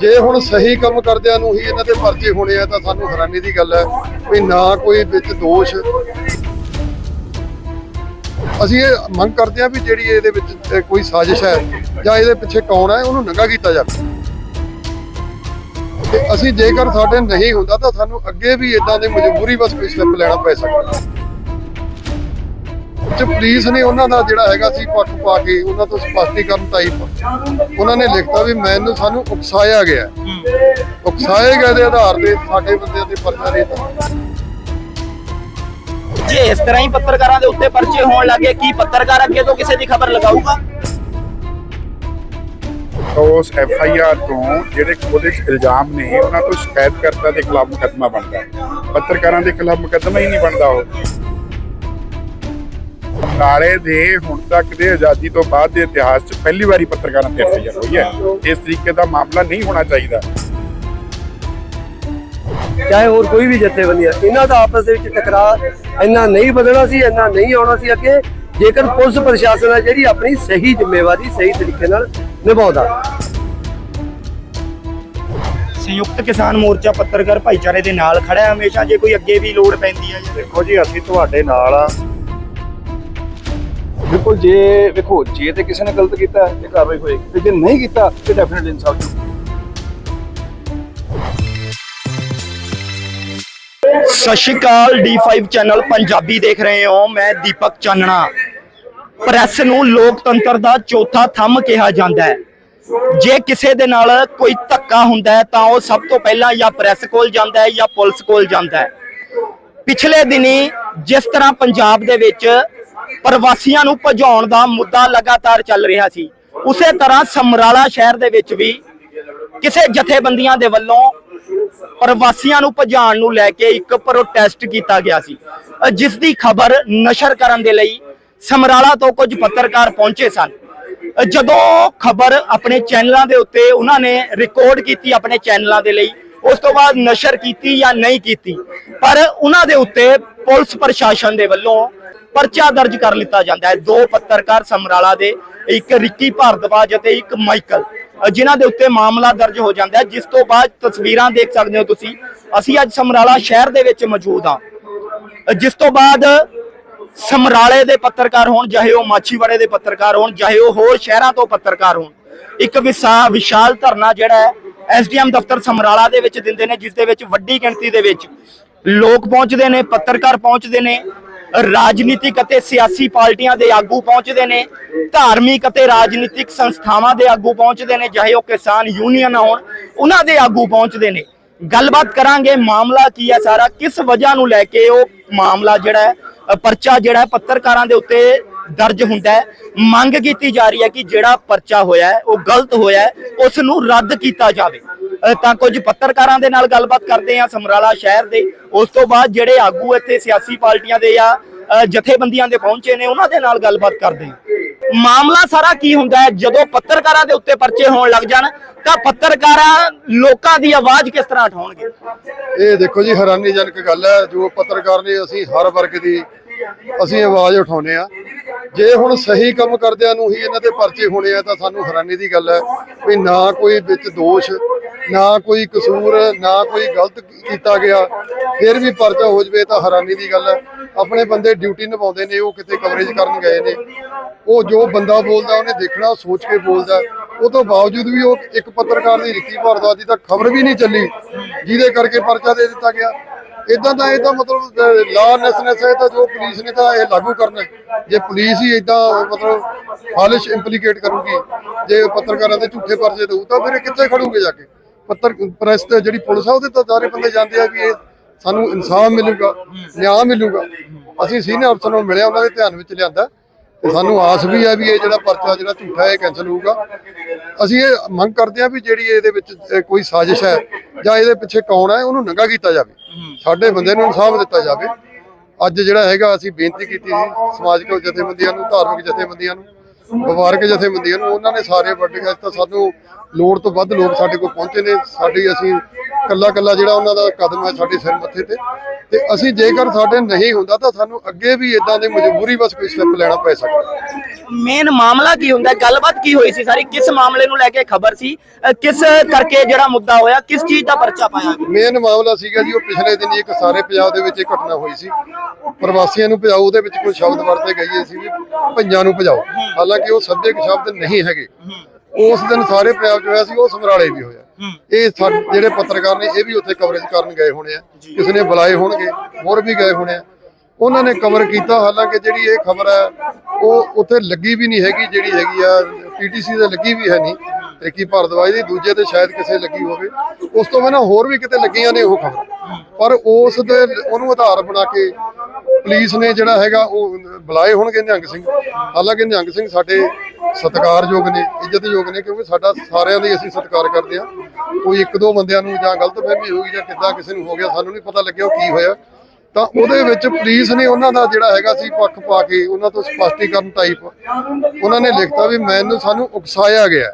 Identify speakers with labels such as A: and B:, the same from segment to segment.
A: ਜੇ ਹੁਣ ਸਹੀ ਕੰਮ ਕਰਦਿਆਂ ਨੂੰ ਹੀ ਇਹਨਾਂ ਦੇ ਪਰਚੇ ਹੋਣੇ ਆ, ਤਾਂ ਸਾਨੂੰ ਹੈਰਾਨੀ ਦੀ ਗੱਲ ਹੈ ਵੀ ਨਾ ਕੋਈ ਵਿੱਚ ਦੋਸ਼। ਅਸੀਂ ਇਹ ਮੰਗ ਕਰਦੇ ਹਾਂ ਵੀ ਜਿਹੜੀ ਇਹਦੇ ਵਿੱਚ ਕੋਈ ਸਾਜ਼ਿਸ਼ ਹੈ ਜਾਂ ਇਹਦੇ ਪਿੱਛੇ ਕੌਣ ਹੈ, ਉਹਨੂੰ ਨੰਗਾ ਕੀਤਾ ਜਾਵੇ। ਤੇ ਅਸੀਂ ਜੇਕਰ ਸਾਡੇ ਨਹੀਂ ਹੁੰਦਾ, ਤਾਂ ਸਾਨੂੰ ਅੱਗੇ ਵੀ ਇਦਾਂ ਦੀ ਮਜਬੂਰੀ ਬਸ ਕੋਈ ਸਟੈਪ ਲੈਣਾ ਪੈ ਸਕਦਾ। ਤੇ ਪੁਲਿਸ ਨੇ ਉਹਨਾਂ ਦਾ ਜਿਹੜਾ ਹੈਗਾ ਸੀ ਪੱਖ ਪਾ ਕੇ ਉਹਨਾਂ ਤੋਂ ਸਪਸ਼ਟੀਕਰਨ ਤਾਈ ਉਹਨਾਂ ਨੇ ਲਿਖਤਾ ਵੀ ਮੈਨੂੰ ਸਾਨੂੰ ਉਕਸਾਇਆ ਗਿਆ। ਉਕਸਾਏ ਗਏ ਦੇ ਆਧਾਰ ਤੇ ਸਾਡੇ ਬੰਦਿਆਂ ਦੇ ਪਰਚਾ ਦੇ ਦਿੱਤਾ।
B: ਜੇ ਇਸ ਤਰ੍ਹਾਂ ਹੀ ਪੱਤਰਕਾਰਾਂ ਦੇ ਉੱਤੇ ਪਰਚੇ ਹੋਣ ਲੱਗੇ ਕੀ ਪੱਤਰਕਾਰ ਅੱਗੇ ਤੋਂ ਕਿਸੇ ਦੀ ਖਬਰ ਲਗਾਊਗਾ?
C: ਉਸ ਐਫ ਆਈ ਆਰ ਤੋਂ ਜਿਹੜੇ ਉਹਦੇ ਚ ਇਲਜ਼ਾਮ ਨੇ ਉਹਨਾਂ ਤੋਂ ਸ਼ਿਕਾਇਤਕਰਤਾ ਦੇ ਖਿਲਾਫ ਮੁਕੱਦਮਾ ਬਣਦਾ। ਹੈ। ਪੱਤਰਕਾਰਾਂ ਦੇ ਖਿਲਾਫ ਮੁਕੱਦਮਾ ਹੀ ਨਹੀਂ ਬਣਦਾ ਉਹ। ਨਾਲੇ ਦੇ ਹੁਣ ਤੱਕ ਦੇ ਆਜ਼ਾਦੀ ਤੋਂ ਬਾਅਦ ਦੇ ਇਤਿਹਾਸ 'ਚ ਪਹਿਲੀ ਵਾਰੀ ਪੱਤਰਕਾਰਾਂ ਤੇ ਐਫ ਆਈ ਆਰ ਹੋਈ ਹੈ। ਇਸ ਤਰੀਕੇ ਦਾ ਮਾਮਲਾ ਨਹੀਂ ਹੋਣਾ ਚਾਹੀਦਾ।
D: ਚਾਹੇ ਹੋਰ ਕੋਈ ਵੀ ਜਥੇਬੰਦੀਆਂ ਇਹਨਾਂ ਦਾ ਆਪਸ ਦੇ ਵਿੱਚ ਟਕਰਾਅ ਇੰਨਾ ਨਹੀਂ ਵਧਣਾ ਸੀ ਇੰਨਾ ਨਹੀਂ ਆਉਣਾ ਸੀ ਅੱਗੇ ਜੇਕਰ ਪੁਲਿਸ ਪ੍ਰਸ਼ਾਸਨ ਹੈ ਜਿਹੜੀ ਆਪਣੀ ਸਹੀ ਜ਼ਿੰਮੇਵਾਰੀ ਸਹੀ ਤਰੀਕੇ ਨਾਲ ਨਿਭਾਉਂਦਾ।
B: ਸੰਯੁਕਤ ਕਿਸਾਨ ਮੋਰਚਾ ਪੱਤਰਕਾਰ ਭਾਈਚਾਰੇ ਦੇ ਨਾਲ ਖੜਾ ਹੈ ਹਮੇਸ਼ਾ ਜੇ ਕੋਈ ਅੱਗੇ ਵੀ ਲੋੜ ਪੈਂਦੀ ਹੈ
E: ਦੇਖੋ ਜੀ ਅਸੀਂ ਤੁਹਾਡੇ ਨਾਲ ਆ। ਬਿਲਕੁਲ ਜੇ ਵੇਖੋ, ਜੇ ਤੇ ਕਿਸੇ ਨੇ ਗਲਤ ਕੀਤਾ ਤੇ ਕਾਰਵਾਈ ਹੋਏਗੀ। ਤੇ ਜੇ ਨਹੀਂ ਕੀਤਾ, ਤੇ ਡੈਫੀਨਿਟਲੀ ਇਨਸਾਫ
B: ਸਤਿ ਸ਼੍ਰੀ ਅਕਾਲ D5 ਚੈਨਲ ਪੰਜਾਬੀ ਦੇਖ ਰਹੇ ਹੋ। ਮੈਂ ਦੀਪਕ ਚਾਨਣਾ। ਪ੍ਰੈਸ ਨੂੰ ਲੋਕਤੰਤਰ ਦਾ ਚੌਥਾ ਥੰਮ ਕਿਹਾ ਜਾਂਦਾ ਹੈ। ਜੇ ਕਿਸੇ ਦੇ ਨਾਲ ਕੋਈ ਧੱਕਾ ਹੁੰਦਾ ਤਾਂ ਉਹ ਸਭ ਤੋਂ ਪਹਿਲਾਂ ਜਾਂ ਪ੍ਰੈਸ ਕੋਲ ਜਾਂਦਾ ਹੈ ਜਾਂ ਪੁਲਿਸ ਕੋਲ ਜਾਂਦਾ ਹੈ। ਪਿਛਲੇ ਦਿਨੀ ਜਿਸ ਤਰ੍ਹਾਂ ਪੰਜਾਬ ਦੇ ਵਿੱਚ ਪ੍ਰਵਾਸੀਆਂ ਨੂੰ ਭਜਾਉਣ ਦਾ ਮੁੱਦਾ ਲਗਾਤਾਰ ਚੱਲ ਰਿਹਾ ਸੀ। ਉਸੇ ਤਰ੍ਹਾਂ ਸਮਰਾਲਾ ਸ਼ਹਿਰ ਦੇ ਵਿੱਚ ਵੀ ਕਿਸੇ ਜਥੇਬੰਦੀਆਂ ਦੇ ਵੱਲੋਂ ਪ੍ਰਵਾਸੀਆਂ ਨੂੰ ਭਜਾਉਣ ਨੂੰ ਲੈ ਕੇ ਇੱਕ ਪ੍ਰੋਟੈਸਟ ਕੀਤਾ ਗਿਆ ਸੀ। ਜਿਸ ਦੀ ਖਬਰ ਨਸ਼ਰ ਕਰਨ ਦੇ ਲਈ ਸਮਰਾਲਾ ਤੋਂ ਕੁਝ ਪੱਤਰਕਾਰ ਪਹੁੰਚੇ ਸਨ। ਜਦੋਂ ਖਬਰ ਆਪਣੇ ਚੈਨਲਾਂ ਦੇ ਉੱਤੇ ਉਹਨਾਂ ਨੇ ਰਿਕਾਰਡ ਕੀਤੀ ਆਪਣੇ ਚੈਨਲਾਂ ਦੇ ਲਈ, ਉਸ ਤੋਂ ਬਾਅਦ ਨਸ਼ਰ ਕੀਤੀ ਜਾਂ ਨਹੀਂ ਕੀਤੀ, ਪਰ ਉਹਨਾਂ ਦੇ ਉੱਤੇ ਪੁਲਿਸ ਪ੍ਰਸ਼ਾਸਨ ਦੇ ਵੱਲੋਂ ਪਰਚਾ ਦਰਜ ਕਰ ਲਿੱਤਾ ਜਾਂਦਾ ਹੈ। ਦੋ ਪੱਤਰਕਾਰ ਸਮਰਾਲਾ ਦੇ ਇੱਕ ਰਿੱਕੀ ਭਾਰਦਵਾਜ ਅਤੇ ਇੱਕ ਮਾਈਕਲ ਅ, ਜਿਨ੍ਹਾਂ ਦੇ ਉੱਤੇ ਮਾਮਲਾ ਦਰਜ ਹੋ ਜਾਂਦਾ ਹੈ। ਜਿਸ ਤੋਂ ਬਾਅਦ ਤਸਵੀਰਾਂ ਦੇਖ ਸਕਦੇ ਹੋ ਤੁਸੀਂ। ਅਸੀਂ ਅੱਜ ਸਮਰਾਲਾ ਸ਼ਹਿਰ ਦੇ ਵਿੱਚ ਮੌਜੂਦ ਹਾਂ। ਜਿਸ ਤੋਂ ਬਾਅਦ ਸਮਰਾਲੇ ਦੇ ਪੱਤਰਕਾਰ ਹੋਣ ਚਾਹੇ ਉਹ ਮਾਛੀਵਾੜੇ ਦੇ ਪੱਤਰਕਾਰ ਹੋਣ ਚਾਹੇ ਉਹ ਹੋਰ ਸ਼ਹਿਰਾਂ ਤੋਂ ਪੱਤਰਕਾਰ ਹੋਣ ਇੱਕ ਵਿਸਾ ਵਿਸ਼ਾਲ ਧਰਨਾ ਜਿਹੜਾ ਹੈ ਐਸਡੀਐਮ ਦਫ਼ਤਰ ਸਮਰਾਲਾ ਦੇ ਵਿੱਚ ਦਿੰਦੇ ਨੇ ਜਿਸ ਦੇ ਵਿੱਚ ਵੱਡੀ ਗਿਣਤੀ ਦੇ ਵਿੱਚ ਲੋਕ ਪਹੁੰਚਦੇ ਨੇ ਪੱਤਰਕਾਰ ਪਹੁੰਚਦੇ ਨੇ। ਰਾਜਨੀਤਿਕ ਅਤੇ ਸਿਆਸੀ ਪਾਰਟੀਆਂ ਦੇ ਆਗੂ ਪਹੁੰਚਦੇ ਨੇ, ਧਾਰਮਿਕ ਅਤੇ ਰਾਜਨੀਤਿਕ ਸੰਸਥਾਵਾਂ ਦੇ ਆਗੂ ਪਹੁੰਚਦੇ ਨੇ, ਚਾਹੇ ਉਹ ਕਿਸਾਨ ਯੂਨੀਅਨ ਹੋਣ, ਉਹਨਾਂ ਦੇ ਆਗੂ ਪਹੁੰਚਦੇ ਨੇ। ਗੱਲਬਾਤ ਕਰਾਂਗੇ ਮਾਮਲਾ ਕੀ ਹੈ ਸਾਰਾ, ਕਿਸ ਵਜ੍ਹਾ ਨੂੰ ਲੈ ਕੇ ਉਹ ਮਾਮਲਾ ਜਿਹੜਾ ਹੈ ਪਰਚਾ ਜਿਹੜਾ ਹੈ, ਪੱਤਰਕਾਰਾਂ ਦੇ ਉੱਤੇ ਦਰਜ ਹੁੰਦਾ ਹੈ। ਮੰਗ ਕੀਤੀ ਜਾ ਰਹੀ ਹੈ ਕਿ ਜਿਹੜਾ ਪਰਚਾ ਹੋਇਆ ਹੈ, ਉਹ ਗਲਤ ਹੋਇਆ ਹੈ, ਉਸ ਨੂੰ ਰੱਦ ਕੀਤਾ ਜਾਵੇ। ਤਾਂ ਕੁਝ ਪੱਤਰਕਾਰਾਂ ਦੇ ਨਾਲ ਗੱਲਬਾਤ ਕਰਦੇ ਆ ਸਮਰਾਲਾ ਸ਼ਹਿਰ ਦੇ। ਉਸ ਤੋਂ ਬਾਅਦ ਜਿਹੜੇ ਆਗੂ ਇੱਥੇ ਸਿਆਸੀ ਪਾਰਟੀਆਂ ਦੇ ਜਾਂ ਜਥੇਬੰਦੀਆਂ ਦੇ ਪਹੁੰਚੇ ਨੇ, ਉਹਨਾਂ ਦੇ ਨਾਲ ਗੱਲਬਾਤ ਕਰਦੇ ਮਾਮਲਾ ਸਾਰਾ ਕੀ ਹੁੰਦਾ ਹੈ? ਜਦੋਂ ਪੱਤਰਕਾਰਾਂ ਦੇ ਉੱਤੇ ਪਰਚੇ ਹੋਣ ਲੱਗ ਜਾਣ, ਤਾਂ ਪੱਤਰਕਾਰਾਂ ਲੋਕਾਂ ਦੀ ਆਵਾਜ਼ ਕਿਸ ਤਰ੍ਹਾਂ ਉਠਾਉਣਗੇ?
A: ਇਹ ਦੇਖੋ ਜੀ, ਹੈਰਾਨੀਜਨਕ ਗੱਲ ਹੈ। ਜੋ ਪੱਤਰਕਾਰ ਨੇ ਅਸੀਂ ਹਰ ਵਰਗ ਦੀ ਅਸੀਂ ਆਵਾਜ਼ ਉਠਾਉਨੇ ਆ ਜੇ ਹੁਣ ਸਹੀ ਕੰਮ ਕਰਦਿਆਂ ਨੂੰ ਹੀ ਇਹਨਾਂ ਦੇ ਪਰਚੇ ਹੋਣੇ ਆ, ਤਾਂ ਸਾਨੂੰ ਹੈਰਾਨੀ ਦੀ ਗੱਲ ਹੈ ਵੀ ਨਾ ਕੋਈ ਵਿੱਚ ਦੋਸ਼ ਨਾ ਕੋਈ ਕਸੂਰ, ਨਾ ਕੋਈ ਗਲਤ ਕੀਤਾ ਗਿਆ, ਫਿਰ ਵੀ ਪਰਚਾ ਹੋ ਜਵੇ ਤਾਂ ਹੈਰਾਨੀ ਦੀ ਗੱਲ ਹੈ। ਆਪਣੇ ਬੰਦੇ ਡਿਊਟੀ ਨਿਭਾਉਂਦੇ ਨੇ, ਉਹ ਕਿਤੇ ਕਵਰੇਜ ਕਰਨ ਗਏ ਨੇ। ਉਹ ਜੋ ਬੰਦਾ ਬੋਲਦਾ, ਉਹਨੇ ਦੇਖਣਾ, ਸੋਚ ਕੇ ਬੋਲਦਾ ਉਹ ਤੋਂ ਬਾਵਜੂਦ ਵੀ ਉਹ ਇੱਕ ਪੱਤਰਕਾਰ ਦੀ ਰਿੱਕੀ ਭਾਰਦਵਾਜ ਦੀ ਤਾਂ ਖਬਰ ਵੀ ਨਹੀਂ ਚੱਲੀ, ਜਿਹਦੇ ਕਰਕੇ ਪਰਚਾ ਦੇ ਦਿੱਤਾ ਗਿਆ। ਇਦਾਂ ਦਾ ਇਹ ਤਾਂ ਮਤਲਬ ਲਾਨੈਸਨੈਸ ਹੈ ਤਾਂ ਜੋ ਪੁਲਿਸ ਨੇ ਤਾਂ ਇਹ ਲਾਗੂ ਕਰਨਾ ਜੇ ਪੁਲਿਸ ਹੀ ਇਦਾਂ ਮਤਲਬ, ਫਾਲਿਸ਼ ਇੰਪਲੀਕੇਟ ਕਰੂਗੀ, ਜੇ ਪੱਤਰਕਾਰਾਂ ਦੇ ਝੂਠੇ ਪਰਚੇ ਦਊ, ਤਾਂ ਫਿਰ ਇਹ ਕਿੱਥੇ ਖੜੂਗੇ ਜਾ ਕੇ? ਪੱਤਰ, ਪ੍ਰੈਸ ਤੇ ਜਿਹੜੀ ਪੁਲਿਸ ਆ, ਉਹਦੇ ਤਾਂ ਸਾਰੇ ਬੰਦੇ ਜਾਂਦੇ ਆ ਵੀ ਇਹ ਸਾਨੂੰ ਇਨਸਾਫ ਮਿਲੂਗਾ, ਨਿਆਂ ਮਿਲੂਗਾ। ਅਸੀਂ ਸੀਨੀਅਰ ਅਫਸਰ ਨੂੰ ਮਿਲਿਆ, ਉਹਨਾਂ ਦੇ ਧਿਆਨ ਵਿੱਚ ਲਿਆਂਦਾ। ਤੇ ਸਾਨੂੰ ਆਸ ਵੀ ਹੈ ਵੀ ਇਹ ਜਿਹੜਾ ਪਰਚਾ, ਜਿਹੜਾ ਝੂਠਾ ਹੈ ਕੈਨਸਲ ਹੋਊਗਾ। ਅਸੀਂ ਇਹ ਮੰਗ ਕਰਦੇ ਹਾਂ ਵੀ ਜਿਹੜੀ ਇਹਦੇ ਵਿੱਚ ਕੋਈ ਸਾਜ਼ਿਸ਼ ਹੈ ਜਾਂ ਇਹਦੇ ਪਿੱਛੇ ਕੌਣ ਹੈ, ਉਹਨੂੰ ਨੰਗਾ ਕੀਤਾ ਜਾਵੇ। ਸਾਡੇ ਬੰਦੇ ਨੂੰ ਇਨਸਾਫ ਦਿੱਤਾ ਜਾਵੇ। ਅੱਜ ਜਿਹੜਾ ਹੈਗਾ, ਅਸੀਂ ਬੇਨਤੀ ਕੀਤੀ ਸੀ ਸਮਾਜਿਕ ਜਥੇਬੰਦੀਆਂ ਨੂੰ, ਧਾਰਮਿਕ ਜਥੇਬੰਦੀਆਂ ਨੂੰ, ਵਪਾਰਕ ਜਥੇਬੰਦੀਆਂ ਨੂੰ, ਉਹਨਾਂ ਨੇ ਸਾਰੇ ਵੱਡੇ ਤਾਂ ਸਾਨੂੰ ਲੋੜ ਤੋਂ ਵੱਧ ਲੋਕ ਸਾਡੇ ਕੋਲ ਪਹੁੰਚੇ ਨੇ। ਸਾਡੀ ਅਸੀਂ ਕੱਲਾ ਕੱਲਾ ਜਿਹੜਾ ਉਹਨਾਂ ਦਾ ਕਦਮ ਹੈ ਸਾਡੇ ਸਿਰ ਮੱਥੇ ਤੇ। ਤੇ ਅਸੀਂ ਜੇਕਰ ਸਾਡੇ ਨਹੀਂ ਹੁੰਦਾ ਤਾਂ ਸਾਨੂੰ ਅੱਗੇ ਵੀ ਇਦਾਂ ਦੀ ਮਜਬੂਰੀ ਬਸ ਕੋਈ ਸਟੈਪ ਲੈਣਾ ਪੈ ਸਕਦਾ।
B: ਮੇਨ ਮਾਮਲਾ ਕੀ ਹੁੰਦਾ? ਗੱਲਬਾਤ ਕੀ ਹੋਈ ਸੀ ਸਾਰੀ? ਕਿਸ ਮਾਮਲੇ ਨੂੰ ਲੈ ਕੇ ਖਬਰ ਸੀ? ਕਿਸ ਕਰਕੇ ਜਿਹੜਾ ਮੁੱਦਾ ਹੋਇਆ? ਕਿਸ ਚੀਜ਼ ਦਾ ਪਰਚਾ ਪਾਇਆ ਗਿਆ?
A: ਮੇਨ ਮਾਮਲਾ ਸੀਗਾ ਜੀ ਉਹ ਪਿਛਲੇ ਦਿਨ ਇੱਕ ਸਾਰੇ ਪੰਜਾਬ ਦੇ ਵਿੱਚ ਇਹ ਘਟਨਾ ਹੋਈ ਸੀ। ਪ੍ਰਵਾਸੀਆਂ ਨੂੰ ਭਜਾਓ ਉਹਦੇ ਵਿੱਚ ਕੋਈ ਸ਼ਬਦ ਵਰਤੇ ਗਏ ਸੀ ਵੀ ਪੰਜਾਂ ਨੂੰ ਭਜਾਓ। ਹਾਲਾਂਕਿ ਉਹ ਸਬਜੈਕਟ ਸ਼ਬਦ ਨਹੀਂ ਹੈਗੇ। ਉਸ ਦਿਨ ਸਾਰੇ ਪੰਜਾਬ 'ਚ ਹੋਇਆ ਸੀ ਉਹ ਸਮਰਾਲੇ ਵੀ ਹੋਇਆ। ਇਹ ਜਿਹੜੇ ਪੱਤਰਕਾਰ ਨੇ ਇਹ ਵੀ ਉੱਥੇ ਕਵਰੇਜ ਕਰਨ ਗਏ ਹੋਣੇ ਆ। ਕਿਸੇ ਨੇ ਬੁਲਾਏ ਹੋਣਗੇ ਹੋਰ ਵੀ ਗਏ ਹੋਣੇ ਆ। ਉਹਨਾਂ ਨੇ ਕਵਰ ਕੀਤਾ ਹਾਲਾਂਕਿ ਜਿਹੜੀ ਇਹ ਖਬਰ ਹੈ ਉਹ ਉੱਥੇ ਲੱਗੀ ਵੀ ਨਹੀਂ ਹੈਗੀ ਜਿਹੜੀ ਹੈਗੀ ਆ ਪੀਟੀਸੀ ਤੇ ਲੱਗੀ ਵੀ ਹੈ ਨਹੀਂ ਤੇ ਕੀ ਭਾਰਦਵਾਜ ਦੀ ਦੂਜੇ ਤੇ ਸ਼ਾਇਦ ਕਿਸੇ ਲੱਗੀ ਹੋਵੇ। ਉਸ ਤੋਂ ਬਿਨਾਂ ਹੋਰ ਵੀ ਕਿਤੇ ਲੱਗੀਆਂ ਨੇ ਉਹ ਖਬਰ। ਪਰ ਉਸ ਦੇ ਉਹਨੂੰ ਆਧਾਰ ਬਣਾ ਕੇ ਪੁਲਿਸ ਨੇ ਜਿਹੜਾ ਹੈਗਾ ਉਹ ਬੁਲਾਏ ਹੋਣਗੇ ਨਿਹੰਗ ਸਿੰਘ। ਹਾਲਾਂਕਿ ਨਿਹੰਗ ਸਿੰਘ ਸਾਡੇ ਸਤਿਕਾਰਯੋਗ ਨੇ, ਇੱਜ਼ਤਯੋਗ ਨੇ, ਕਿਉਂਕਿ ਸਾਡਾ ਸਾਰਿਆਂ ਦੀ ਅਸੀਂ ਸਤਿਕਾਰ ਕਰਦੇ ਹਾਂ। ਕੋਈ ਇੱਕ ਦੋ ਬੰਦਿਆਂ ਨੂੰ ਜਾਂ ਗਲਤਫਹਿਮੀ ਹੋਈ ਜਾਂ ਕਿੱਦਾਂ ਕਿਸੇ ਨੂੰ ਹੋ ਗਿਆ, ਸਾਨੂੰ ਨਹੀਂ ਪਤਾ ਲੱਗਿਆ ਉਹ ਕੀ ਹੋਇਆ। ਤਾਂ ਉਹਦੇ ਵਿੱਚ ਪੁਲਿਸ ਨੇ ਉਹਨਾਂ ਦਾ ਜਿਹੜਾ ਹੈਗਾ ਸੀ ਪੱਖ ਪਾ ਕੇ ਉਹਨਾਂ ਤੋਂ ਸਪਸ਼ਟੀਕਰਨ ਟਾਈਪ ਉਹਨਾਂ ਨੇ ਲਿਖਤਾ ਵੀ ਮੈਨੂੰ ਸਾਨੂੰ ਉਕਸਾਇਆ ਗਿਆ।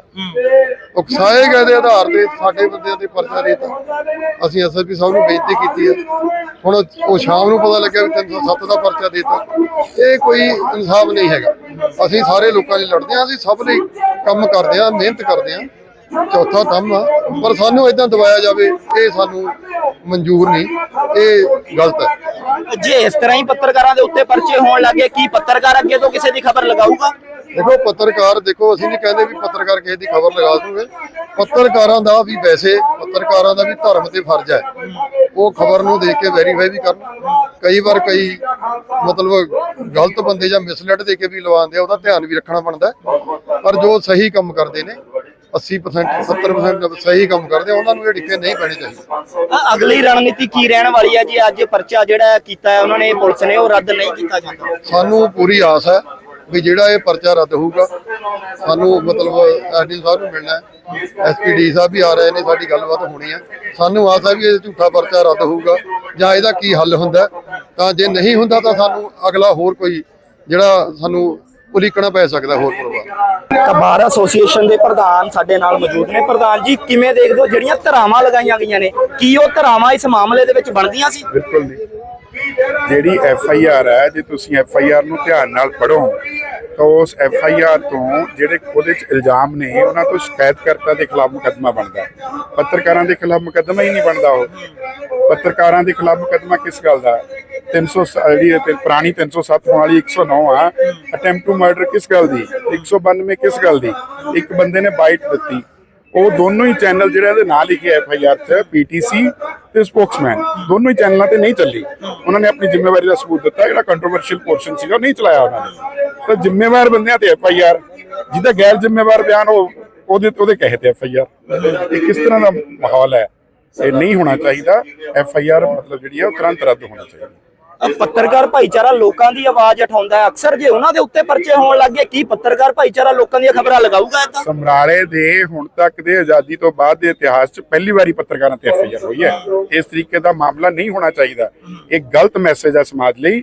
A: ਉਕਸਾਏ ਗਏ ਦੇ ਆਧਾਰ ਤੇ ਸਾਡੇ ਬੰਦਿਆਂ ਤੇ ਪਰਚਾ ਰੇਤਾ ਅਸੀਂ ਐਸਐਸਪੀ ਸਾਹਿਬ ਨੂੰ ਬੇਨਤੀ ਕੀਤੀ ਹੈ। ਹੁਣ ਉਹ ਸ਼ਾਮ ਨੂੰ ਪਤਾ ਲੱਗਿਆ ਵੀ 307 ਦਾ ਪਰਚਾ ਦੇਤਾ ਇਹ ਕੋਈ ਇਨਸਾਫ ਨਹੀਂ ਹੈਗਾ। ਅਸੀਂ ਸਾਰੇ ਲੋਕਾਂ ਲਈ ਲੜਦੇ ਹਾਂ, ਅਸੀਂ ਸਭ ਲਈ ਕੰਮ ਕਰਦੇ ਹਾਂ, ਮਿਹਨਤ ਕਰਦੇ ਹਾਂ। ਚੌਥਾ ਥੰਮ ਆ। ਪਰ ਸਾਨੂੰ ਇਦਾਂ ਦਬਾਇਆ ਜਾਵੇ ਇਹ ਸਾਨੂੰ ਮਨਜ਼ੂਰ ਨਹੀਂ। ਇਹ ਗਲਤ ਹੈ।
B: ਜੇ ਇਸ ਤਰ੍ਹਾਂ ਹੀ ਪੱਤਰਕਾਰਾਂ ਦੇ ਉੱਤੇ ਪਰਚੇ ਹੋਣ ਲੱਗੇ ਕੀ ਪੱਤਰਕਾਰ ਅੱਗੇ ਤੋਂ ਕਿਸੇ ਦੀ ਖਬਰ ਲਗਾਊਗਾ?
A: ਦੇਖੋ ਪੱਤਰਕਾਰ ਦੇਖੋ ਅਸੀਂ ਨਹੀਂ ਕਹਿੰਦੇ ਵੀ ਪੱਤਰਕਾਰ ਕਿਸੇ ਦੀ ਖਬਰ ਲਗਾ ਦੂਗੇ। ਪੱਤਰਕਾਰਾਂ ਦਾ ਵੀ ਵੈਸੇ ਪੱਤਰਕਾਰਾਂ ਦਾ ਵੀ ਧਰਮ ਤੇ ਫਰਜ਼ ਹੈ। ਉਹ ਖਬਰ ਨੂੰ ਦੇਖ ਕੇ ਵੈਰੀਫਾਈ ਵੀ ਕਰਨ। ਕਈ ਵਾਰ ਕਈ ਮਤਲਬ ਗਲਤ ਬੰਦੇ ਜਾਂ ਮਿਸਲੈਡ ਦੇ ਕੇ ਵੀ ਲਵਾਉਂਦੇ ਆ ਉਹਦਾ ਧਿਆਨ ਵੀ ਰੱਖਣਾ ਹੈ। ਪਰ ਜੋ ਸਹੀ ਕੰਮ ਕਰਦੇ ਨੇ 80% 70% ਸਹੀ ਕੰਮ ਕਰਦੇ ਆ, ਉਹਨਾਂ ਨੂੰ ਇਹ ਡਿੱਕੇ ਨਹੀਂ ਪੈਣੇ ਚਾਹੀਦੇ।
B: ਅ, ਅਗਲੀ ਰਣਨੀਤੀ ਕੀ ਰਹਿਣ ਵਾਲੀ ਹੈ ਜੀ? ਅੱਜ ਪਰਚਾ ਜਿਹੜਾ ਕੀਤਾ ਹੈ ਉਹਨਾਂ ਨੇ ਪੁਲਿਸ ਨੇ ਉਹ ਰੱਦ ਨਹੀਂ ਕੀਤਾ ਜਾਂਦਾ।
A: ਸਾਨੂੰ ਪੂਰੀ ਆਸ ਹੈ ਵੀ ਜਿਹੜਾ ਇਹ ਪਰਚਾ ਰੱਦ ਹੋਊਗਾ ਸਾਨੂੰ ਮਤਲਬ ਐਸਡੀ ਸਾਹਿਬ ਨੂੰ ਮਿਲਣਾ ਹੈ ਐਸਪੀਡੀ ਸਾਹਿਬ ਵੀ ਆ ਰਹੇ ਨੇ ਸਾਡੀ ਗੱਲਬਾਤ ਹੋਣੀ ਹੈ। ਸਾਨੂੰ ਆਸ ਹੈ ਵੀ ਇਹ ਝੂਠਾ ਪਰਚਾ ਰੱਦ ਹੋਊਗਾ ਜਾਂ ਇਹਦਾ ਕੀ ਹੱਲ ਹੁੰਦਾ ਹੈ। ਤਾਂ ਜੇ ਨਹੀਂ ਹੁੰਦਾ ਤਾਂ ਸਾਨੂੰ ਅਗਲਾ ਹੋਰ ਕੋਈ ਜਿਹੜਾ ਸਾਨੂੰ ਉਲੀਕਣਾ ਪੈ ਸਕਦਾ ਹੋਰ ਪ੍ਰੋਗਰਾਮ
B: ਤਾਂ ਬਾਰ ਐਸੋਸੀਏਸ਼ਨ ਦੇ ਪ੍ਰਧਾਨ ਸਾਡੇ ਨਾਲ ਮੌਜੂਦ ਨੇ। ਪ੍ਰਧਾਨ ਜੀ ਕਿਵੇਂ ਦੇਖਦੇ ਹੋ ਜਿਹੜੀਆਂ ਧਰਾਵਾਂ ਲਗਾਈਆਂ ਗਈਆਂ ਨੇ? ਕੀ ਉਹ ਧਰਾਵਾਂ ਇਸ ਮਾਮਲੇ ਦੇ ਵਿੱਚ ਬਣਦੀਆਂ ਸੀ?
C: ਬਿਲਕੁਲ ਨਹੀਂ। ਜਿਹੜੀ ਐਫ ਆਈ ਆਰ ਹੈ ਜੇ ਤੁਸੀਂ ਐਫ ਆਈ ਆਰ ਨੂੰ ਧਿਆਨ ਨਾਲ ਪੜੋ ਤਾਂ ਉਸ ਐਫ ਆਈ ਆਰ ਤੋਂ ਜਿਹੜੇ ਉਹਦੇ ਚ ਇਲਜ਼ਾਮ ਨੇ ਉਹਨਾਂ ਤੋਂ ਸ਼ਿਕਾਇਤਕਰਤਾ ਦੇ ਖਿਲਾਫ ਮੁਕੱਦਮਾ ਬਣਦਾ। ਪੱਤਰਕਾਰਾਂ ਦੇ ਖਿਲਾਫ ਮੁਕੱਦਮਾ ਹੀ ਨਹੀਂ ਬਣਦਾ ਉਹ। ਪੱਤਰਕਾਰਾਂ ਦੇ ਖਿਲਾਫ ਮੁਕੱਦਮਾ ਕਿਸ ਗੱਲ ਦਾ 300 ਜਿਹੜੀ ਇਹ ਤੇ ਪੁਰਾਣੀ 307 ਵਾਲੀ 109 ਆ ਅਟੈਂਪਟ ਟੂ ਮਰਡਰ ਕਿਸ ਗੱਲ ਦੀ? 192 ਕਿਸ ਗੱਲ ਦੀ? ਇੱਕ ਬੰਦੇ ਨੇ ਬਾਈਟ ਦਿੱਤੀ। ਉਹ ਦੋਨੋਂ ਹੀ ਚੈਨਲ ਜਿਹੜੇ ਇਹਦੇ ਨਾਲ ਲਿਖੇ ਐਫ ਆਈ ਆਰ ਚ ਪੀਟੀਸੀ ਤੇ ਸਪੋਕਸਮੈਨ ਦੋਨੋਂ ਹੀ ਚੈਨਲਾਂ ਤੇ ਨਹੀਂ ਚੱਲੀ। ਉਹਨਾਂ ਨੇ ਆਪਣੀ ਜ਼ਿੰਮੇਵਾਰੀ ਦਾ ਸਬੂਤ ਦਿੱਤਾ, ਜਿਹੜਾ ਕੰਟਰੋਵਰਸ਼ੀਅਲ ਪੋਰਸ਼ਨ ਸੀਗਾ ਨਹੀਂ ਚਲਾਇਆ ਉਹਨਾਂ ਨੇ। ਤਾਂ ਜ਼ਿੰਮੇਵਾਰ ਬੰਦਿਆਂ ਤੇ ਐਫ ਆਈ ਆਰ ਜਿਹਦਾ ਗੈਰ ਜ਼ਿੰਮੇਵਾਰ ਬਿਆਨ, ਉਹ, ਉਹਦੇ ਉਹਦੇ ਕਹੇ ਤੇ ਐਫ ਆਈ ਆਰ ਇਹ ਕਿਸ ਤਰ੍ਹਾਂ ਦਾ ਮਾਹੌਲ ਹੈ? ਇਹ ਨਹੀਂ ਹੋਣਾ ਚਾਹੀਦਾ। ਐਫ ਆਈ ਆਰ ਮਤਲਬ ਜਿਹੜੀ ਹੈ, ਉਹ ਤੁਰੰਤ ਰੱਦ ਹੋਣਾ ਚਾਹੀਦਾ।
B: ਪੱਤਰਕਾਰ ਭਾਈਚਾਰਾ ਲੋਕਾਂ ਦੀ ਆਵਾਜ਼ ਉਠਾਉਂਦਾ ਹੈ। ਅਕਸਰ ਜੇ ਉਹਨਾਂ ਦੇ ਉੱਤੇ ਪਰਚੇ ਹੋਣ ਲੱਗੇ ਕੀ ਪੱਤਰਕਾਰ ਭਾਈਚਾਰਾ ਲੋਕਾਂ ਦੀਆਂ ਖਬਰਾਂ ਲਗਾਊਗਾ ਏਦਾਂ
C: ਸਮਰਾਲੇ ਦੇ ਹੁਣ ਤੱਕ ਦੇ ਆਜ਼ਾਦੀ ਤੋਂ ਬਾਅਦ ਦੇ ਇਤਿਹਾਸ 'ਚ ਪਹਿਲੀ ਵਾਰੀ ਪੱਤਰਕਾਰਾਂ ਤੇ ਐਫਆਈਆਰ ਹੋਈ ਹੈ। ਇਸ ਤਰੀਕੇ ਦਾ ਮਾਮਲਾ ਨਹੀਂ ਹੋਣਾ ਚਾਹੀਦਾ। ਇਹ ਗਲਤ ਮੈਸੇਜ ਹੈ ਸਮਾਜ ਲਈ।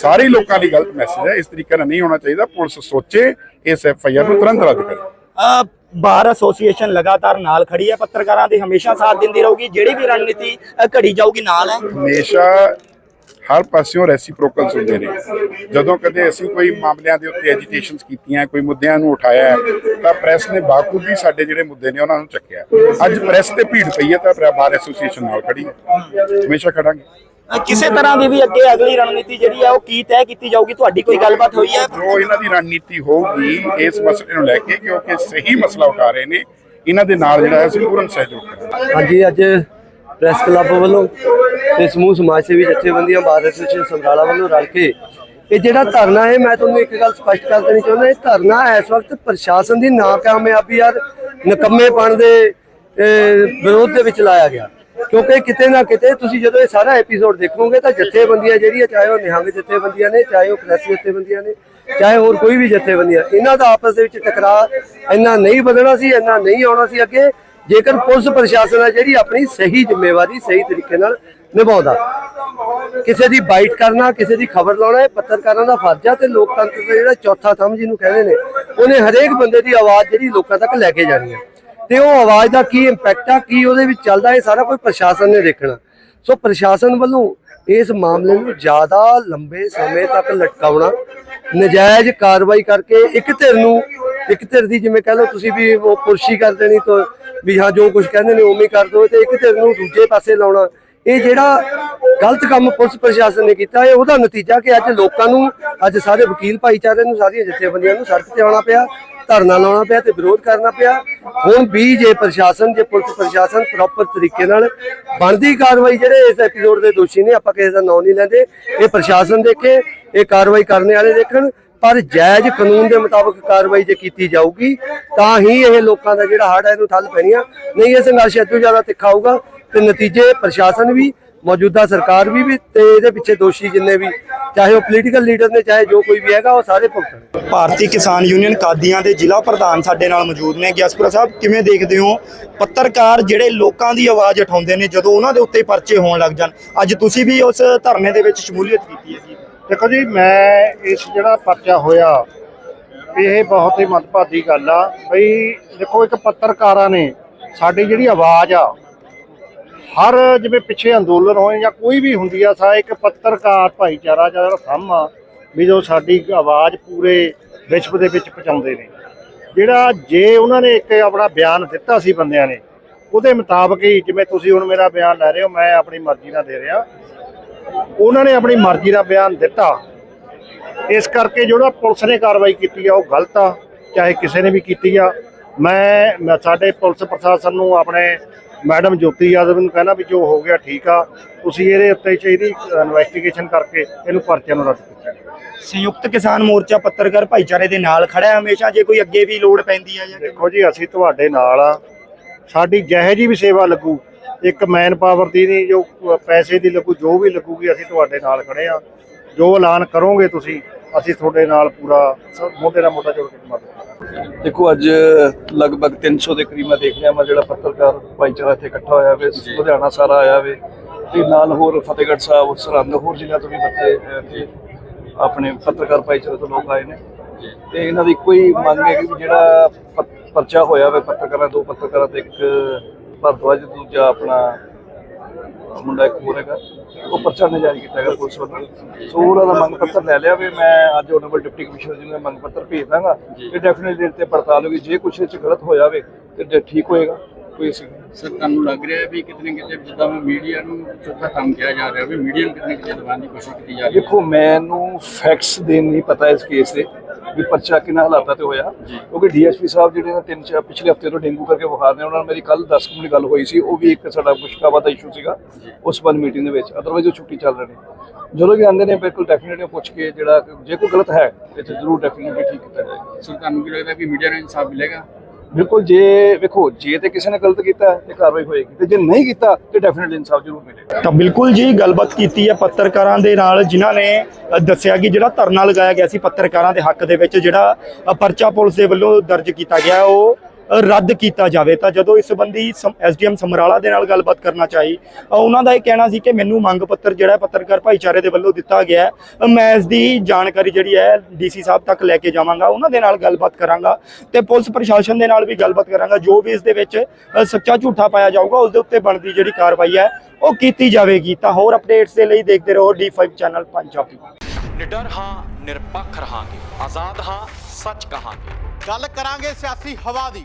C: ਸਾਰੇ ਲੋਕਾਂ ਲਈ ਗਲਤ ਮੈਸੇਜ ਹੈ। ਇਸ ਤਰੀਕੇ ਨਾਲ ਨਹੀਂ ਹੋਣਾ ਚਾਹੀਦਾ। ਪੁਲਿਸ ਸੋਚੇ ਇਸ ਐਫਆਈਆਰ ਨੂੰ ਤੁਰੰਤ ਰੱਦ ਕਰੇ।
B: ਬਾਰ ਐਸੋਸੀਏਸ਼ਨ ਲਗਾਤਾਰ ਨਾਲ ਖੜੀ ਹੈ। ਪੱਤਰਕਾਰਾਂ ਦੀ ਹਮੇਸ਼ਾ ਸਾਥ ਦਿੰਦੀ ਰਹੂਗੀ। ਜਿਹੜੀ ਵੀ ਰਣਨੀਤੀ ਘੜੀ ਜਾਊਗੀ ਨਾਲ ਹੈ।
C: ਹਮੇਸ਼ਾ ਹਰ ਪਾਸਿਓਂ ਰੈਸੀਪ੍ਰੋਕਲਸ ਹੁੰਦੇ ਨੇ। ਜਦੋਂ ਕਦੇ ਅਸੀਂ ਕੋਈ ਮਾਮਲਿਆਂ ਦੇ ਉੱਤੇ ਐਜੀਟੇਸ਼ਨਸ ਕੀਤੀਆਂ ਕੋਈ ਮੁੱਦਿਆਂ ਨੂੰ ਉਠਾਇਆ ਤਾਂ ਪ੍ਰੈਸ ਨੇ ਬਾਖੂਬੀ ਸਾਡੇ ਜਿਹੜੇ ਮੁੱਦੇ ਨੇ ਉਹਨਾਂ ਨੂੰ ਚੱਕਿਆ ਅੱਜ ਪ੍ਰੈਸ ਤੇ ਭੀੜ ਪਈ ਹੈ ਤਾਂ ਬਾਰ ਐਸੋਸੀਏਸ਼ਨ ਨਾਲ ਖੜੀ ਹੈ। ਹਮੇਸ਼ਾ ਖੜਾਂਗੇ।
B: ਕਿਸੇ ਤਰ੍ਹਾਂ ਦੀ ਵੀ ਅੱਗੇ ਅਗਲੀ ਰਣਨੀਤੀ ਜਿਹੜੀ ਹੈ ਉਹ ਕੀ ਤੈਅ ਕੀਤੀ ਜਾਊਗੀ? ਤੁਹਾਡੀ ਕੋਈ ਗੱਲਬਾਤ ਹੋਈ ਹੈ
C: ਜੋ ਇਹਨਾਂ ਦੀ ਰਣਨੀਤੀ ਹੋਊਗੀ ਇਸ ਮਸਲੇ ਨੂੰ ਲੈ ਕੇ ਕਿਉਂਕਿ ਸਹੀ ਮਸਲਾ ਉਠਾ ਰਹੇ ਨੇ ਇਹਨਾਂ ਦੇ ਨਾਲ ਜਿਹੜਾ ਹੈ ਅਸੀਂ ਪੂਰਨ ਸਹਿਯੋਗ ਕਰਾਂਗੇ।
D: ਹਾਂਜੀ ਅੱਜ ਪ੍ਰੈਸ ਕਲੱਬ ਵੱਲੋਂ ਤੇ ਸਮੂਹ ਸਮਾਜ ਸੇਵੀ ਜਥੇਬੰਦੀਆਂ, ਬਾਰ ਐਸੋਸੀਏਸ਼ਨ ਸਮਰਾਲਾ ਵੱਲੋਂ ਰਲ ਕੇ ਇਹ ਜਿਹੜਾ ਧਰਨਾ ਹੈ, ਮੈਂ ਤੁਹਾਨੂੰ ਇੱਕ ਗੱਲ ਸਪਸ਼ਟ ਕਰ ਦੇਣੀ ਚਾਹੁੰਦਾ, ਇਹ ਧਰਨਾ ਇਸ ਵਕਤ ਪ੍ਰਸ਼ਾਸਨ ਦੀ ਨਾਕਾਮਯਾਬੀ ਯਾਰ ਨਕੰਮੇਪਣ ਦੇ ਵਿਰੋਧ ਦੇ ਵਿੱਚ ਲਾਇਆ ਗਿਆ। ਕਿਉਂਕਿ ਕਿਤੇ ਨਾ ਕਿਤੇ ਤੁਸੀਂ ਜਦੋਂ ਇਹ ਸਾਰਾ ਐਪੀਸੋਡ ਦੇਖੋਗੇ ਤਾਂ ਜਥੇਬੰਦੀਆਂ ਜਿਹੜੀਆਂ, ਚਾਹੇ ਉਹ ਨਿਹੰਗ ਜਥੇਬੰਦੀਆਂ ਨੇ, ਚਾਹੇ ਉਹ ਪ੍ਰੈਸ ਜਥੇਬੰਦੀਆਂ ਨੇ, ਚਾਹੇ ਹੋਰ ਕੋਈ ਵੀ ਜਥੇਬੰਦੀਆਂ, ਇਹਨਾਂ ਦਾ ਆਪਸ ਦੇ ਵਿੱਚ ਟਕਰਾਅ ਇੰਨਾ ਨਹੀਂ ਵਧਣਾ ਸੀ, ਇੰਨਾ ਨਹੀਂ ਆਉਣਾ ਸੀ ਅੱਗੇ। ਜੇਕਰ ਪੁਲਿਸ ਪ੍ਰਸ਼ਾਸਨ ਹੈ ਜਿਹੜੀ ਆਪਣੀ ਸਹੀ ਜ਼ਿੰਮੇਵਾਰੀ ਸਹੀ ਤਰੀਕੇ ਨਾਲ ਨਿਭਾਉਂਦਾ, ਕਿਸੇ ਦੀ ਬਾਈਟ ਕਰਨਾ, ਕਿਸੇ ਦੀ ਖਬਰ ਲਾਉਣਾ, ਇਹ ਪੱਤਰਕਾਰਾਂ ਦਾ ਫਰਜ਼ ਆ ਤੇ ਲੋਕਤੰਤਰ ਦਾ ਜਿਹੜਾ ਚੌਥਾ ਥੰਮ ਜਿਹਨੂੰ ਕਹਿੰਦੇ ਨੇ, ਉਹਨੇ ਹਰੇਕ ਬੰਦੇ ਦੀ ਆਵਾਜ਼ ਜਿਹੜੀ ਲੋਕਾਂ ਤੱਕ ਲੈ ਕੇ ਜਾਣੀ ਹੈ ਤੇ ਉਹ ਆਵਾਜ਼ ਦਾ ਕੀ ਇੰਪੈਕਟ ਆ, ਕੀ ਉਹਦੇ ਵਿੱਚ ਚੱਲਦਾ, ਇਹ ਸਾਰਾ ਕੋਈ ਪ੍ਰਸ਼ਾਸਨ ਨੇ ਦੇਖਣਾ। ਸੋ ਪ੍ਰਸ਼ਾਸਨ ਵੱਲੋਂ ਇਸ ਮਾਮਲੇ ਨੂੰ ਜ਼ਿਆਦਾ ਲੰਬੇ ਸਮੇਂ ਤੱਕ ਲਟਕਾਉਣਾ, ਨਜਾਇਜ਼ ਕਾਰਵਾਈ ਕਰਕੇ ਇੱਕ ਧਿਰ ਨੂੰ, ਇੱਕ ਧਿਰ ਦੀ ਜਿਵੇਂ ਕਹ ਲਓ ਤੁਸੀਂ ਵੀ ਉਹ ਪੁਰਸ਼ੀ ਕਰ ਦੇਣੀ, ਤਾਂ ਵੀ ਹਾਂ, ਜੋ ਕੁਝ ਕਹਿੰਦੇ ਨੇ, ਉਵੇਂ ਕਰ ਦੋ ਤੇ ਇੱਕ ਧਿਰ ਨੂੰ ਦੂਜੇ ਪਾਸੇ ਲਾਉਣਾ। ਇਹ ਜਿਹੜਾ ਗਲਤ ਕੰਮ ਪੁਲਿਸ ਪ੍ਰਸ਼ਾਸਨ ਨੇ ਕੀਤਾ, ਇਹ ਉਹਦਾ ਨਤੀਜਾ ਕਿ ਅੱਜ ਲੋਕਾਂ ਨੂੰ, ਅੱਜ ਸਾਰੇ ਵਕੀਲ ਭਾਈਚਾਰੇ ਨੂੰ, ਸਾਰੀਆਂ ਜਥੇਬੰਦੀਆਂ ਨੂੰ ਸੜਕ ਤੇ ਆਉਣਾ ਪਿਆ, ਧਰਨਾ ਲਾਉਣਾ ਪਿਆ ਤੇ ਵਿਰੋਧ ਕਰਨਾ ਪਿਆ। ਹੁਣ ਵੀ ਜੇ ਪ੍ਰਸ਼ਾਸਨ, ਜੇ ਪੁਲਿਸ ਪ੍ਰਸ਼ਾਸਨ ਪ੍ਰੋਪਰ ਤਰੀਕੇ ਨਾਲ ਬਣਦੀ ਕਾਰਵਾਈ, ਜਿਹੜੇ ਇਸ ਐਪੀਸੋਡ ਦੇ ਦੋਸ਼ੀ ਨੇ, ਆਪਾਂ ਕਿਸੇ ਦਾ ਨਾਂ ਨਹੀਂ ਲੈਂਦੇ, ਇਹ ਪ੍ਰਸ਼ਾਸਨ ਦੇਖੇ, ਇਹ ਕਾਰਵਾਈ ਕਰਨ ਵਾਲੇ ਦੇਖਣ। ਪਰ ਜਾਇਜ਼ ਕਾਨੂੰਨ ਦੇ ਮੁਤਾਬਕ ਕਾਰਵਾਈ ਜੇ ਕੀਤੀ ਜਾਊਗੀ, ਤਾਂ ਹੀ ਇਹ ਲੋਕਾਂ ਦਾ ਜਿਹੜਾ ਹੜ ਹੈ ਇਹਨੂੰ ਠੱਲ ਪੈਣੀ ਆ। ਨਹੀਂ, ਇਹ ਸੰਘਰਸ਼ ਇਦੋਂ ਜ਼ਿਆਦਾ ਤਿੱਖਾ ਹੋਊਗਾ ਤੇ ਨਤੀਜੇ ਪ੍ਰਸ਼ਾਸਨ ਵੀ, ਮੌਜੂਦਾ ਸਰਕਾਰ ਵੀ ਵੀ ਤੇ ਇਹਦੇ ਪਿੱਛੇ ਦੋਸ਼ੀ ਜਿੰਨੇ ਵੀ, ਚਾਹੇ ਉਹ ਪੋਲੀਟੀਕਲ ਲੀਡਰ ਨੇ, ਚਾਹੇ ਜੋ ਕੋਈ ਵੀ ਹੈਗਾ, ਉਹ ਸਾਰੇ ਭੁਗਤਣ
B: ਭਾਰਤੀ ਕਿਸਾਨ ਯੂਨੀਅਨ ਕਾਦੀਆਂ ਦੇ ਜ਼ਿਲ੍ਹਾ ਪ੍ਰਧਾਨ ਸਾਡੇ ਨਾਲ ਮੌਜੂਦ ਨੇ। ਗਿਆਸਪੁਰਾ ਸਾਹਿਬ, ਕਿਵੇਂ ਦੇਖਦੇ ਹੋ? ਪੱਤਰਕਾਰ ਜਿਹੜੇ ਲੋਕਾਂ ਦੀ ਆਵਾਜ਼ ਉਠਾਉਂਦੇ ਨੇ, ਜਦੋਂ ਉਹਨਾਂ ਦੇ ਉੱਤੇ ਪਰਚੇ ਹੋਣ ਲੱਗ ਜਾਣ, ਅੱਜ ਤੁਸੀਂ ਵੀ ਉਸ ਧਰਨੇ ਦੇ ਵਿੱਚ ਸ਼ਮੂਲੀਅਤ ਕੀਤੀ ਹੈ ਜੀ।
F: ਦੇਖੋ ਜੀ, ਮੈਂ ਇਸ ਜਿਹੜਾ ਪਰਚਾ ਹੋਇਆ, ਇਹ ਬਹੁਤ ਹੀ ਮਤਭਾਦੀ ਗੱਲ ਆ। ਬਈ ਦੇਖੋ, ਇੱਕ ਪੱਤਰਕਾਰਾਂ ਨੇ ਸਾਡੀ ਜਿਹੜੀ ਆਵਾਜ਼ ਆ, ਹਰ ਜਿਵੇਂ ਪਿੱਛੇ ਅੰਦੋਲਨ ਹੋਏ ਜਾਂ ਕੋਈ ਵੀ ਹੁੰਦੀ ਆ, ਸਾ ਇੱਕ ਪੱਤਰਕਾਰ ਭਾਈਚਾਰਾ ਜਿਹੜਾ ਥੰਮ ਆ, ਵੀ ਜੋ ਸਾਡੀ ਆਵਾਜ਼ ਪੂਰੇ ਵਿਸ਼ਵ ਦੇ ਵਿੱਚ ਪਹੁੰਚਾਉਂਦੇ ਨੇ। ਜਿਹੜਾ ਜੇ ਉਹਨਾਂ ਨੇ ਇੱਕ ਆਪਣਾ ਬਿਆਨ ਦਿੱਤਾ ਸੀ ਬੰਦਿਆਂ ਨੇ, ਉਹਦੇ ਮੁਤਾਬਕ ਹੀ ਜਿਵੇਂ ਤੁਸੀਂ ਹੁਣ ਮੇਰਾ ਬਿਆਨ ਲੈ ਰਹੇ ਹੋ, ਮੈਂ ਆਪਣੀ ਮਰਜ਼ੀ ਨਾਲ ਦੇ ਰਿਹਾ। ਉਹਨਾਂ ਨੇ ਆਪਣੀ ਮਰਜ਼ੀ ਦਾ ਬਿਆਨ ਦਿੱਤਾ। ਇਸ ਕਰਕੇ ਜਿਹੜਾ ਪੁਲਿਸ ਨੇ ਕਾਰਵਾਈ ਕੀਤੀ ਆ ਉਹ ਗਲਤ ਆ ਚਾਹੇ ਕਿਸੇ ਨੇ ਵੀ ਕੀਤੀ ਆ। ਮੈਂ ਸਾਡੇ ਪੁਲਿਸ ਪ੍ਰਸ਼ਾਸਨ ਨੂੰ ਆਪਣੇ ਮੈਡਮ ਜੋਤੀ ਯਾਦਵ ਨੂੰ ਕਹਿਣਾ ਵੀ ਜੋ ਹੋ ਗਿਆ ਠੀਕ ਆ। ਤੁਸੀਂ ਇਹਦੇ ਉੱਤੇ ਚਾਹੀਦੀ ਇਨਵੈਸਟੀਗੇਸ਼ਨ ਕਰਕੇ ਇਹਨੂੰ ਪਰਚੇ ਨੂੰ ਰੱਦ ਕੀਤਾ।
B: ਸੰਯੁਕਤ ਕਿਸਾਨ ਮੋਰਚਾ ਪੱਤਰਕਾਰ ਭਾਈਚਾਰੇ ਦੇ ਨਾਲ ਖੜਾ ਹੈ ਹਮੇਸ਼ਾ ਜੇ ਕੋਈ ਅੱਗੇ ਵੀ ਲੋੜ ਪੈਂਦੀ ਹੈ ਜਾਂ
F: ਦੇਖੋ ਜੀ ਅਸੀਂ ਤੁਹਾਡੇ ਨਾਲ ਆ। ਸਾਡੀ ਜਿਹੇ ਜੀ ਵੀ ਸੇਵਾ ਲੱਗੂ ਇੱਕ ਮੈਨ ਪਾਵਰ ਦੀ ਨਹੀਂ ਜੋ ਪੈਸੇ ਦੀ ਲੱਗੂ ਜੋ ਵੀ ਲੱਗੂਗੀ ਅਸੀਂ ਤੁਹਾਡੇ ਨਾਲ ਖੜੇ ਆ ਜੋ ਐਲਾਨ ਕਰੋਗੇ ਤੁਸੀਂ ਅਸੀਂ ਤੁਹਾਡੇ ਨਾਲ ਪੂਰਾ ਮੋਢੇ ਨਾਲ ਮੋਢਾ ਜੋੜ ਕੇ ਮਦਦ ਕਰਾਂਗੇ।
E: ਦੇਖੋ ਅੱਜ ਲਗਭਗ 300 ਦੇ ਕਰੀਬ ਮੈਂ ਦੇਖ ਰਿਹਾ ਮੈਂ ਜਿਹੜਾ ਪੱਤਰਕਾਰ ਭਾਈਚਾਰਾ ਇੱਥੇ ਇਕੱਠਾ ਹੋਇਆ ਵੇ ਲੁਧਿਆਣਾ ਸਾਰਾ ਆਇਆ ਵੇ ਤੇ ਨਾਲ ਹੋਰ ਫਤਿਹਗੜ੍ਹ ਸਾਹਿਬ ਸਰਹੰਦ ਹੋਰ ਜ਼ਿਲ੍ਹਿਆਂ ਤੋਂ ਵੀ ਬੱਚੇ ਆਪਣੇ ਪੱਤਰਕਾਰ ਭਾਈਚਾਰੇ ਤੋਂ ਲੋਕ ਆਏ ਨੇ। ਤੇ ਇਹਨਾਂ ਦੀ ਇੱਕੋ ਹੀ ਮੰਗ ਹੈ ਕਿ ਜਿਹੜਾ ਪਰਚਾ ਹੋਇਆ ਵੇ ਪੱਤਰਕਾਰਾਂ ਦੋ ਪੱਤਰਕਾਰਾਂ ਤੇ ਇੱਕ ਭਰਦਵਾਜ ਦੂਜਾ ਆਪਣਾ ਮੁੰਡਾ ਇੱਕ ਹੋਰ ਹੈਗਾ ਉਹ ਪਰਚਾ ਨਜਾਇਜ਼ ਕੀਤਾ ਹੈਗਾ ਪੁਲਿਸ ਵੱਲੋਂ। ਸੋ ਉਹਨਾਂ ਦਾ ਮੰਗ ਪੱਤਰ ਲੈ ਲਿਆ ਵੀ ਮੈਂ ਅੱਜ ਓਨਰੇਬਲ ਡਿਪਟੀ ਕਮਿਸ਼ਨਰ ਜੀ ਨੂੰ ਮੰਗ ਪੱਤਰ ਭੇਜ ਦਾਂਗਾ ਤੇ ਡੈਫੀਨਿਟਲੀ ਇਹਦੇ ਤੇ ਪੜਤਾਲ ਹੋਗੀ ਜੇ ਕੁਛ ਇਹ ਚ ਗਲਤ ਹੋਇਆ ਵੇ ਤੇ ਜੇ ਠੀਕ ਹੋਏਗਾ ਕੋਈ ਅਸੀਂ
G: ਸਰ ਤੁਹਾਨੂੰ ਲੱਗ ਰਿਹਾ ਹੈ ਵੀ ਕਿਤੇ ਨਾ ਕਿਤੇ ਜਿੱਦਾਂ ਮੀਡੀਆ ਨੂੰ ਚੌਥਾ ਕੰਮ ਕਿਹਾ ਜਾ ਰਿਹਾ ਵੀ ਮੀਡੀਆ ਨੂੰ ਕਿਤੇ ਨਾ ਕਿਤੇ ਦਬਾਉਣ ਦੀ ਕੋਸ਼ਿਸ਼ ਕੀਤੀ ਜਾ ਰਹੀ ਹੈ?
E: ਦੇਖੋ ਮੈਨੂੰ ਫੈਕਟਸ ਦੇ ਨਹੀਂ ਪਤਾ ਇਸ ਕੇਸ ਦੇ। ਵੀ ਪਰਚਾ ਕਿੰਨਾ ਹਾਲਾਤਾਂ ਤੇ ਹੋਇਆ। ਕਿਉਂਕਿ ਡੀਐਸਪੀ ਸਾਹਿਬ ਜਿਹੜੇ ਨੇ ਤਿੰਨ ਚਾਰ ਪਿਛਲੇ ਹਫ਼ਤੇ ਤੋਂ ਡੇਂਗੂ ਕਰਕੇ ਬੁਖਾਰ ਨੇ ਉਹਨਾਂ ਨਾਲ ਮੇਰੀ ਕੱਲ 10 ਮਿੰਟ ਗੱਲ ਹੋਈ ਸੀ। ਉਹ ਵੀ ਇੱਕ ਸਾਡਾ ਮੁਸ਼ਕਾਬਾ ਦਾ ਇਸ਼ੂ ਸੀਗਾ ਉਸ ਬੰਦ ਮੀਟਿੰਗ ਦੇ ਵਿੱਚ। ਅਦਰਵਾਈਜ਼ ਉਹ ਛੁੱਟੀ ਚੱਲ ਰਹੇ ਜਦੋਂ ਵੀ ਆਉਂਦੇ ਨੇ ਬਿਲਕੁਲ ਡੈਫੀਨਿਟਲੀ ਪੁੱਛ ਕੇ ਜਿਹੜਾ ਜੇ ਕੋਈ ਗਲਤ ਹੈ ਤੇ ਜ਼ਰੂਰ ਡੈਫੀਨਿਟਲੀ ਠੀਕ ਕੀਤਾ ਜਾਏਗਾ।
G: ਸਰ ਤੁਹਾਨੂੰ ਕੀ ਲੱਗਦਾ ਕਿ ਮੀਡੀਆ ਨੂੰ ਇਨਸਾਫ ਮਿਲੇਗਾ?
E: ਬਿਲਕੁਲ ਜੇ ਵੇਖੋ, ਜੇ ਤੇ ਕਿਸੇ ਨੇ ਗਲਤ ਕੀਤਾ ਤੇ ਕਾਰਵਾਈ ਹੋਏਗੀ ਤੇ ਜੇ ਨਹੀਂ ਕੀਤਾ ਤੇ ਡੈਫੀਨਿਟਲੀ ਇਨਸਾਫ ਜ਼ਰੂਰ ਮਿਲੇਗਾ।
B: ਤਾਂ ਬਿਲਕੁਲ ਜੀ, ਗੱਲਬਾਤ ਕੀਤੀ ਹੈ ਪੱਤਰਕਾਰਾਂ ਦੇ ਨਾਲ, ਜਿਨ੍ਹਾਂ ਨੇ ਦੱਸਿਆ ਕਿ ਜਿਹੜਾ ਧਰਨਾ ਲਗਾਇਆ ਗਿਆ ਸੀ ਪੱਤਰਕਾਰਾਂ ਦੇ ਹੱਕ ਦੇ ਵਿੱਚ, ਜਿਹੜਾ ਪਰਚਾ ਪੁਲਿਸ ਦੇ ਵੱਲੋਂ ਦਰਜ ਕੀਤਾ ਗਿਆ, ਉਹ ਰੱਦ ਕੀਤਾ ਜਾਵੇ ਤਾਂ ਜਦੋਂ ਇਸ ਸੰਬੰਧੀ ਐਸਡੀਐਮ ਸਮਰਾਲਾ ਦੇ ਨਾਲ ਗੱਲਬਾਤ ਕਰਨਾ ਚਾਹੀ ਉਹਨਾਂ ਦਾ ਇਹ ਕਹਿਣਾ ਸੀ ਕਿ ਮੈਨੂੰ ਮੰਗ ਪੱਤਰ ਜਿਹੜਾ ਪੱਤਰਕਾਰ ਭਾਈਚਾਰੇ ਦੇ ਵੱਲੋਂ ਦਿੱਤਾ ਗਿਆ ਮੈਂ ਇਸ ਦੀ ਜਾਣਕਾਰੀ ਜਿਹੜੀ ਹੈ ਡੀਸੀ ਸਾਹਿਬ ਤੱਕ ਲੈ ਕੇ ਜਾਵਾਂਗਾ ਉਹਨਾਂ ਦੇ ਨਾਲ ਗੱਲਬਾਤ ਕਰਾਂਗਾ ਤੇ ਪੁਲਿਸ ਪ੍ਰਸ਼ਾਸਨ ਦੇ ਨਾਲ ਵੀ ਗੱਲਬਾਤ ਕਰਾਂਗਾ ਜੋ ਵੀ ਇਸ ਦੇ ਵਿੱਚ ਸੱਚਾ ਝੂਠਾ ਪਾਇਆ ਜਾਊਗਾ ਉਸ ਦੇ ਉੱਤੇ ਬਣਦੀ ਜਿਹੜੀ ਕਾਰਵਾਈ ਹੈ ਉਹ ਕੀਤੀ ਜਾਵੇਗੀ। ਤਾਂ ਹੋਰ ਅਪਡੇਟਸ ਦੇ ਲਈ ਦੇਖਦੇ ਰਹੋ D5 ਚੈਨਲ ਪੰਜਾਬੀ।
H: ਨਿਡਰ ਹਾਂ ਨਿਰਪੱਖ ਰਹਾਂਗੇ ਆਜ਼ਾਦ ਹਾਂ ਸੱਚ ਕਹਾਂਗੇ।
I: ਗੱਲ ਕਰਾਂਗੇ ਸਿਆਸੀ ਹਵਾ ਦੀ।